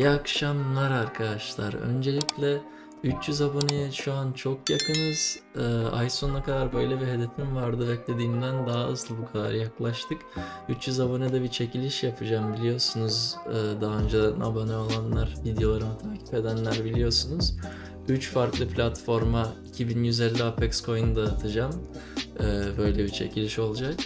İyi akşamlar arkadaşlar. Öncelikle 300 aboneye şu an çok yakınız. Ee, ay sonuna kadar böyle bir hedefim vardı. Beklediğimden daha hızlı bu kadar yaklaştık. 300 abonede bir çekiliş yapacağım biliyorsunuz. Ee, daha önceden abone olanlar, videolarımı takip edenler biliyorsunuz. 3 farklı platforma 2150 Apex Coin dağıtacağım. Ee, böyle bir çekiliş olacak.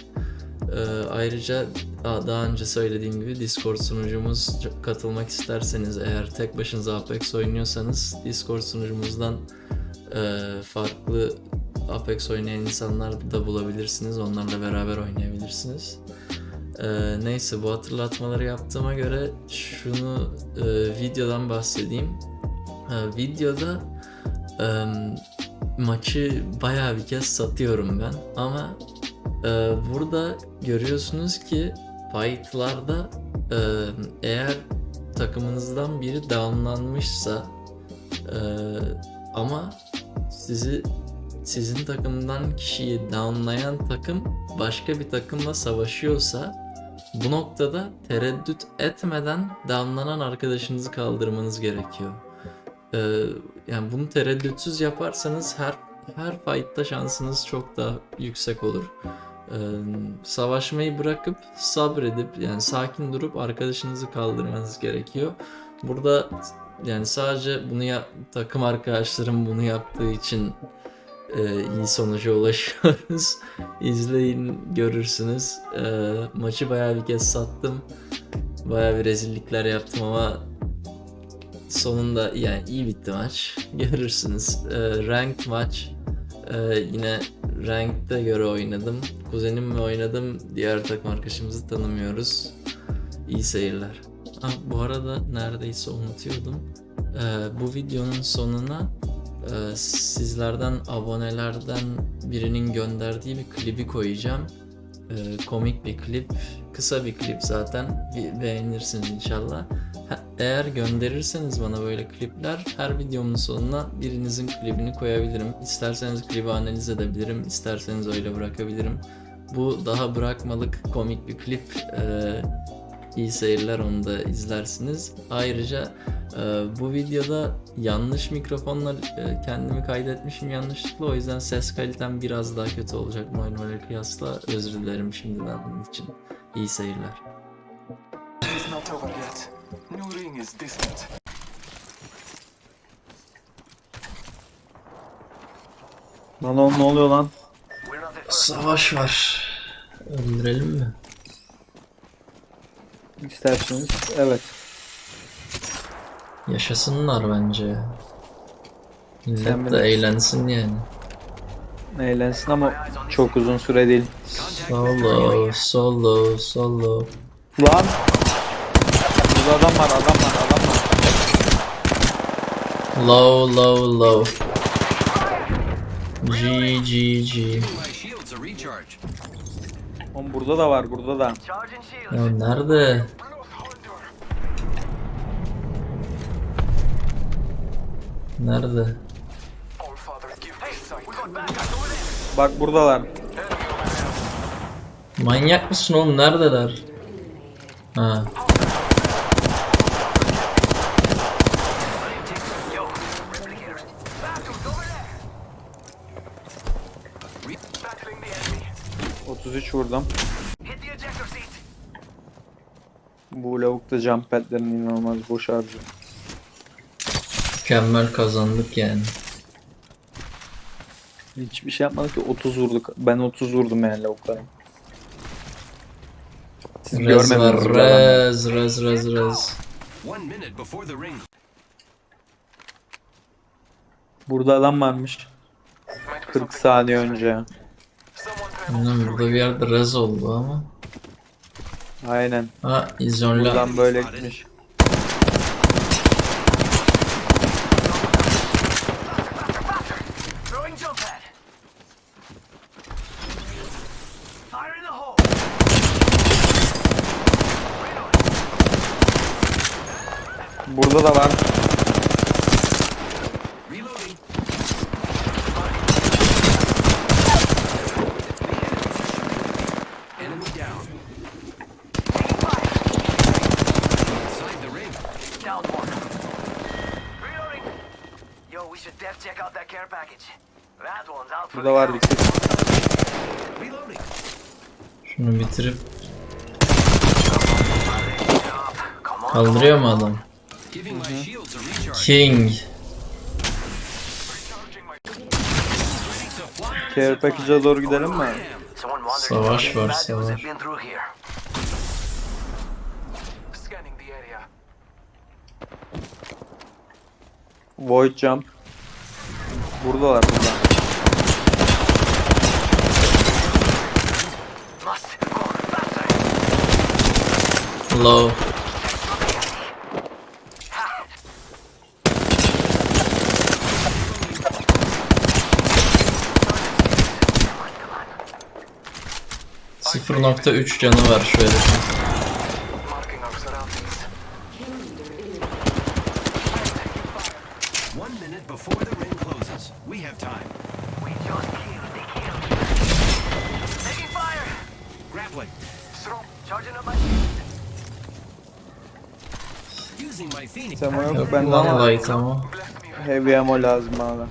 Ee, ayrıca daha önce söylediğim gibi Discord sunucumuz katılmak isterseniz eğer tek başınıza Apex oynuyorsanız Discord sunucumuzdan e, farklı Apex oynayan insanlar da bulabilirsiniz. Onlarla beraber oynayabilirsiniz. Ee, neyse bu hatırlatmaları yaptığıma göre şunu e, videodan bahsedeyim. Ee, videoda maçı bayağı bir kez satıyorum ben ama ee, burada görüyorsunuz ki fightlarda e, eğer takımınızdan biri downlanmışsa e, ama sizi sizin takımdan kişiyi downlayan takım başka bir takımla savaşıyorsa bu noktada tereddüt etmeden downlanan arkadaşınızı kaldırmanız gerekiyor. Ee, yani bunu tereddütsüz yaparsanız her her fight'ta şansınız çok daha yüksek olur. Ee, savaşmayı bırakıp sabredip yani sakin durup arkadaşınızı kaldırmanız gerekiyor. Burada yani sadece bunu ya takım arkadaşlarım bunu yaptığı için e, iyi sonuca ulaşıyoruz. İzleyin görürsünüz. Ee, maçı bayağı bir kez sattım. Bayağı bir rezillikler yaptım ama sonunda yani iyi bitti maç. Görürsünüz. Ee, ranked maç. Ee, yine rankte göre oynadım. Kuzenimle oynadım. Diğer takım arkadaşımızı tanımıyoruz. İyi seyirler. Ah, bu arada neredeyse unutuyordum. Ee, bu videonun sonuna e, sizlerden abonelerden birinin gönderdiği bir klibi koyacağım. Ee, komik bir klip. Kısa bir klip zaten. Beğenirsiniz inşallah. Eğer gönderirseniz bana böyle klipler her videomun sonuna birinizin klibini koyabilirim. İsterseniz klibi analiz edebilirim, isterseniz öyle bırakabilirim. Bu daha bırakmalık komik bir klip. Ee, iyi seyirler onu da izlersiniz. Ayrıca e, bu videoda yanlış mikrofonla e, kendimi kaydetmişim yanlışlıkla. O yüzden ses kalitem biraz daha kötü olacak normale kıyasla. Özür dilerim şimdiden bunun için. İyi seyirler. New ring is distant. Lan oğlum ne oluyor lan? Savaş var. Öldürelim mi? İsterseniz. Evet. Yaşasınlar bence. Sen Millet de eğlensin yani. Eğlensin ama çok uzun süre değil. Solo, solo, solo. Lan! Burada adam var, adam var, adam var. Low, low, low. G, G, G. Oğlum burada da var, burada da. Ya nerede? Nerede? Bak buradalar. Manyak mısın oğlum? Neredeler? Ha. 33 vurdum. Bu lavuk da jump padlerini inanılmaz boş harcıyor. Mükemmel kazandık yani. Hiçbir şey yapmadık ki 30 vurduk. Ben 30 vurdum yani lavuklara. Siz Rez görmediniz var. Rez, rez, rez, rez. Burada adam varmış. 40 saniye önce. Bilmiyorum, burada bir yerde rez oldu ama. Aynen. Ha izonla. Buradan böyle gitmiş. Burada da var. Burada var bir kız. Reloading. Şunu bitirip kaldırıyor mu adam? King. Care package'a doğru gidelim mi? Savaş var, savaş. Void jump. Buradalar burada. Faster. Low. Ha! 0.3 canı var şu Samo yok bende ama. Bless me. heavy ammo lazım bana.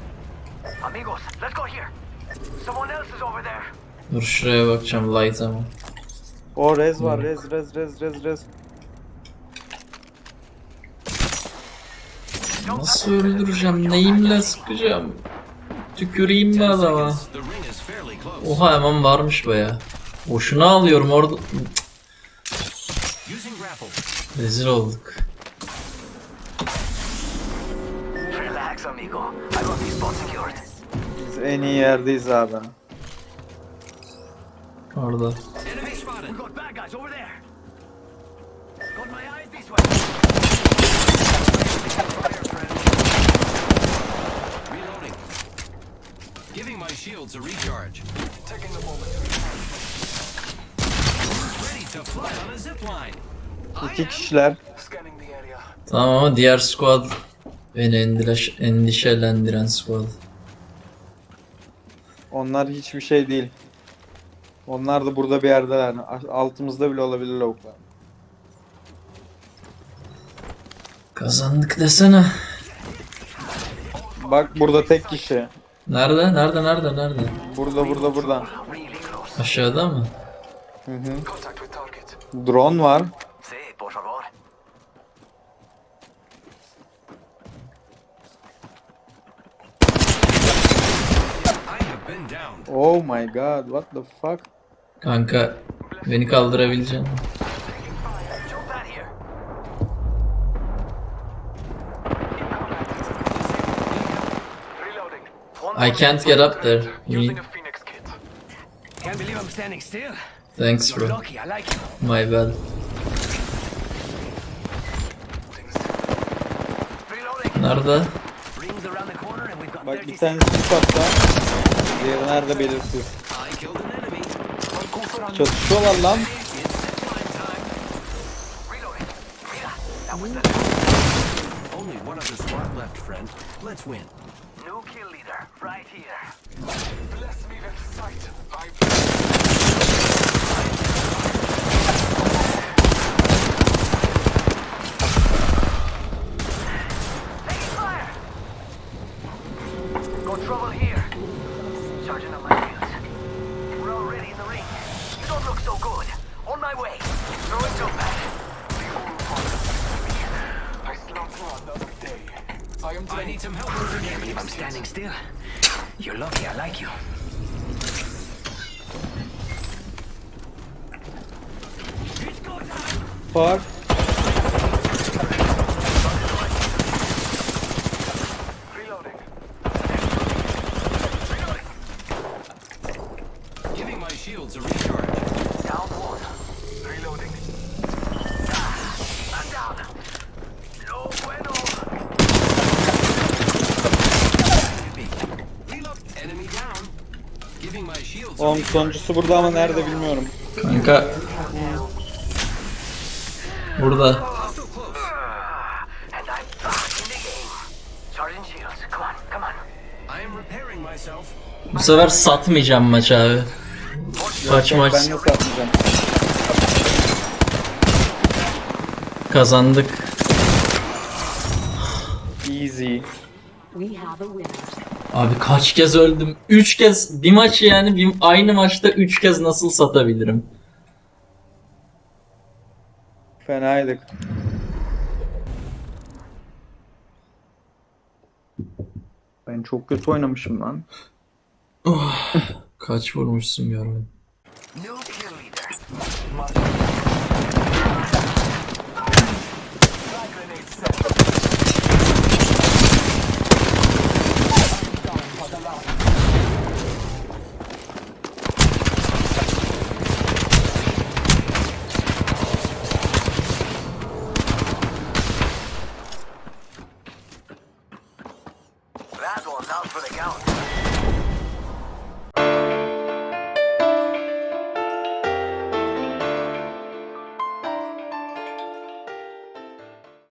Amigos, let's go here. Someone else is over there. Dur şuraya bakacağım light ama. O res var res res res res res. Nasıl öldüreceğim? Neyimle sıkacağım? Tüküreyim mi adama? Oha hemen varmış baya. Boşuna alıyorum orada. Rezil olduk. Relax, amigo. I got this spot secured. Biz en iyi yerdeyiz abi. Orada. Enemy spotted. We got bad guys over there. Got my eyes this way. Reloading. Giving my shields a recharge. Taking a moment. Ready to fly on a zip line. İki kişiler. Tamam ama diğer squad beni endişe, endişelendiren squad. Onlar hiçbir şey değil. Onlar da burada bir yerdeler. Altımızda bile olabilir lavuklar. Kazandık desene. Bak burada tek kişi. Nerede? Nerede? Nerede? Nerede? Burada burada burada. Aşağıda mı? Hı hı. Drone var. Sí, por favor. Oh my god, what the fuck? Kanka beni kaldırabileceksin. I can't get up there. You Using need... a phoenix kit. Can't believe I'm standing still. Thanks bro. My bad. Reloading. Nerede? Bak 30 bir tanesi şu katta. Diğeri nerede belirsiz. Çatışıyorlar lan. Only one other squad left, friend. Let's win. new kill leader right here. Bless me with sight. Need some help. Can't believe I'm standing still. You're lucky, I like you. Fuck. Oğlum sonuncusu burada ama nerede bilmiyorum. Kanka. Burada. Bu sefer satmayacağım maçı abi. Maç maç Ben de satmayacağım. kazandık. Easy. We have a winner. Abi kaç kez öldüm? 3 kez bir maç yani bir, aynı maçta 3 kez nasıl satabilirim? Fenaydık. Ben çok kötü oynamışım lan. Kaç vurmuşsun görmedim.